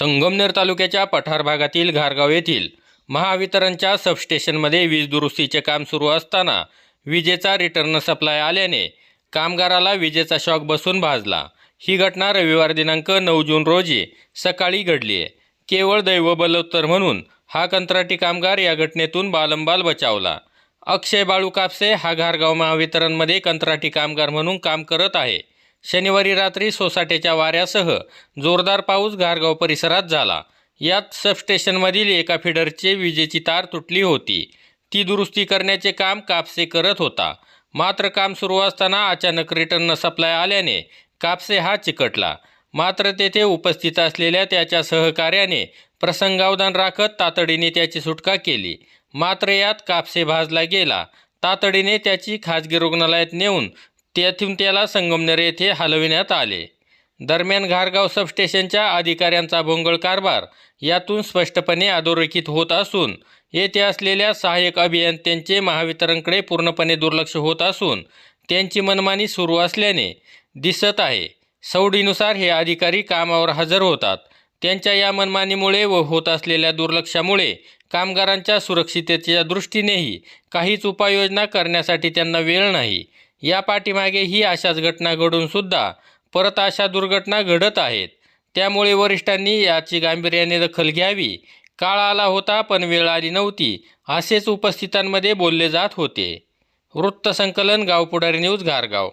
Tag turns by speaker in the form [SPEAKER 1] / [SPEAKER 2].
[SPEAKER 1] संगमनेर तालुक्याच्या पठार भागातील घारगाव येथील महावितरणच्या सबस्टेशनमध्ये वीज दुरुस्तीचे काम सुरू असताना विजेचा रिटर्न सप्लाय आल्याने कामगाराला विजेचा शॉक बसून भाजला. ही घटना रविवार दिनांक नऊ जून रोजी सकाळी घडली आहे. केवळ दैव बलोत्तर म्हणून हा कंत्राटी कामगार या घटनेतून बालंबाल बचावला. अक्षय बाळू कापसे हा घारगाव महावितरणमध्ये कंत्राटी कामगार म्हणून काम करत आहे. शनिवारी रात्री सोसाट्याच्या वाऱ्यासह जोरदार पाऊस घारगाव परिसरात झाला. यात सबस्टेशनमधील एका फिडरचे विजेची तार तुटली होती. ती दुरुस्ती करण्याचे काम कापसे करत होता. मात्र काम सुरू असताना अचानक रिटर्न सप्लाय आल्याने कापसे हा चिकटला. मात्र तेथे उपस्थित असलेल्या त्याच्या सहकार्याने प्रसंगावधान राखत तातडीने त्याची सुटका केली. मात्र यात कापसे भाजला गेला. तातडीने त्याची खाजगी रुग्णालयात नेऊन तेथून त्याला संगमनेर येथे हलविण्यात आले. दरम्यान घारगाव सबस्टेशनच्या अधिकाऱ्यांचा भोंगळ कारभार यातून स्पष्टपणे अधोरेखित होत असून येथे असलेल्या सहाय्यक अभियंत्यांचे महावितरणकडे पूर्णपणे दुर्लक्ष होत असून त्यांची मनमानी सुरू असल्याने दिसत आहे. सवडीनुसार हे अधिकारी कामावर हजर होतात. त्यांच्या या मनमानीमुळे व होत असलेल्या दुर्लक्षामुळे कामगारांच्या सुरक्षिततेच्या दृष्टीनेही काहीच उपाययोजना करण्यासाठी त्यांना वेळ नाही. या पाठीमागे ही अशाच घटना घडून सुद्धा परत अशा दुर्घटना घडत आहेत. त्यामुळे वरिष्ठांनी याची गांभीर्याने दखल घ्यावी. काळ आला होता पण वेळ आली नव्हती असेच उपस्थितांमध्ये बोलले जात होते. वृत्तसंकलन गावपुढारी न्यूज घारगाव